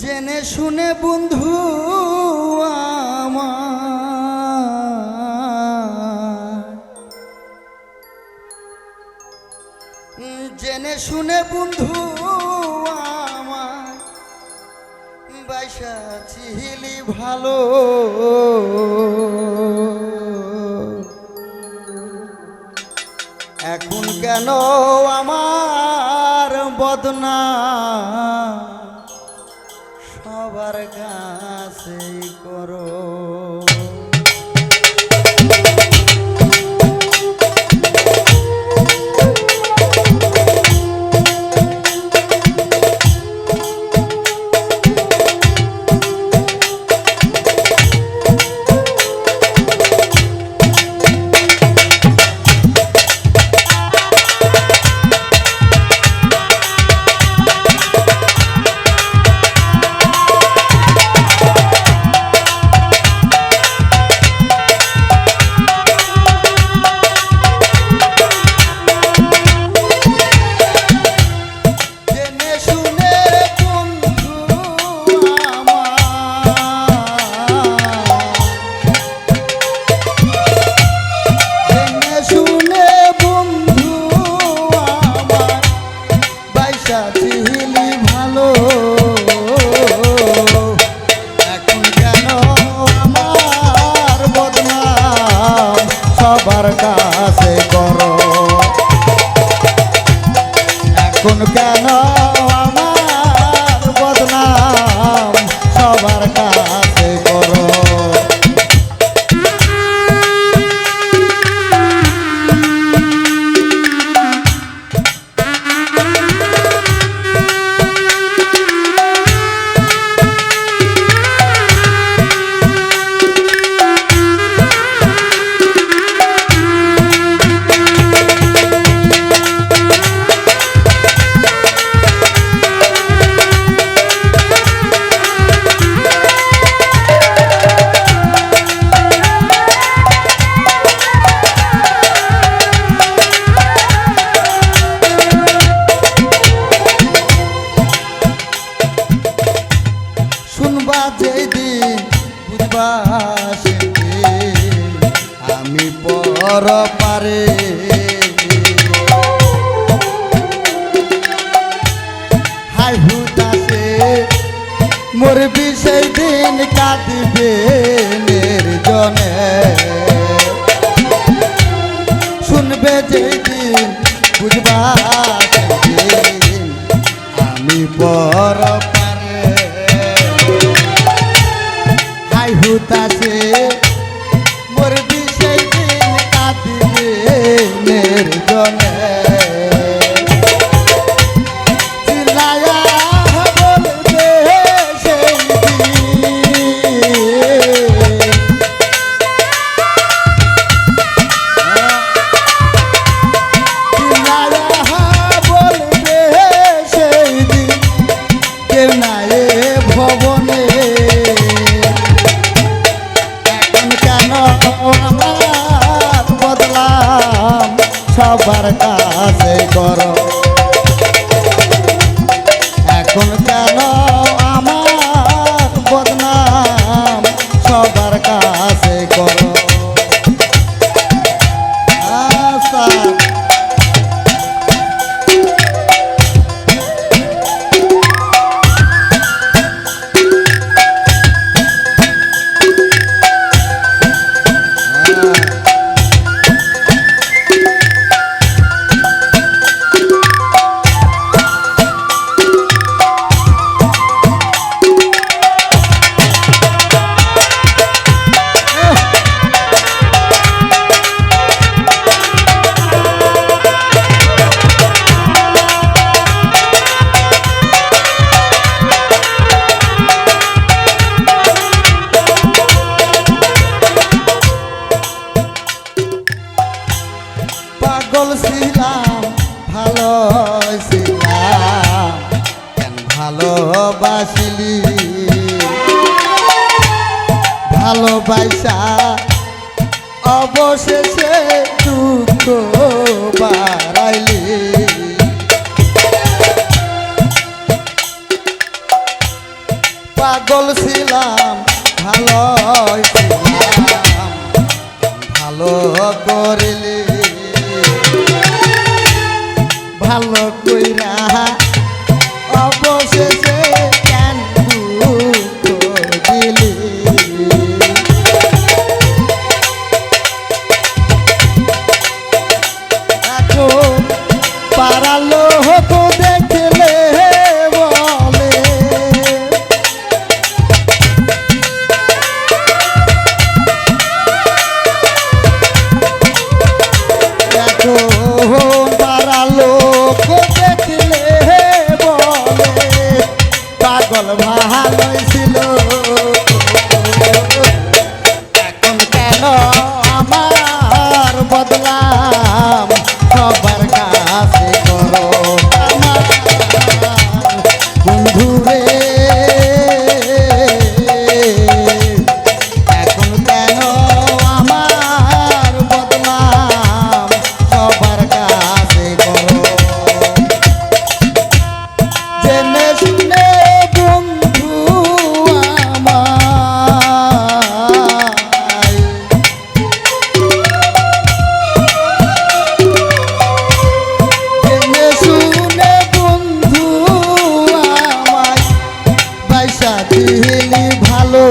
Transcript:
জেনে শুনে বন্ধু জেনে শুনে বন্ধু আমার। বাইসা ভালো। এখন কেন আমার বদনা? সবার কাছেই করো। সবার কাছে করো। এখন কেন শুনবা যেদিন বুঝবা সেদিন আমি পর পারে হাই হুতাসে মরবি সেই দিন কাঁদিবে নির্জনে শুনবে যেদিন বুঝবা আমি পর পারে পাগল ছিলাম, ভালো ছিলাম ভালোবাসিলি? ভালোবাসা অবশেষে দুঃখ বাড়াইলি। পাগল ছিলাম, ভালো ছিলাম ভালো করিলি? ভালো কইরা ভালো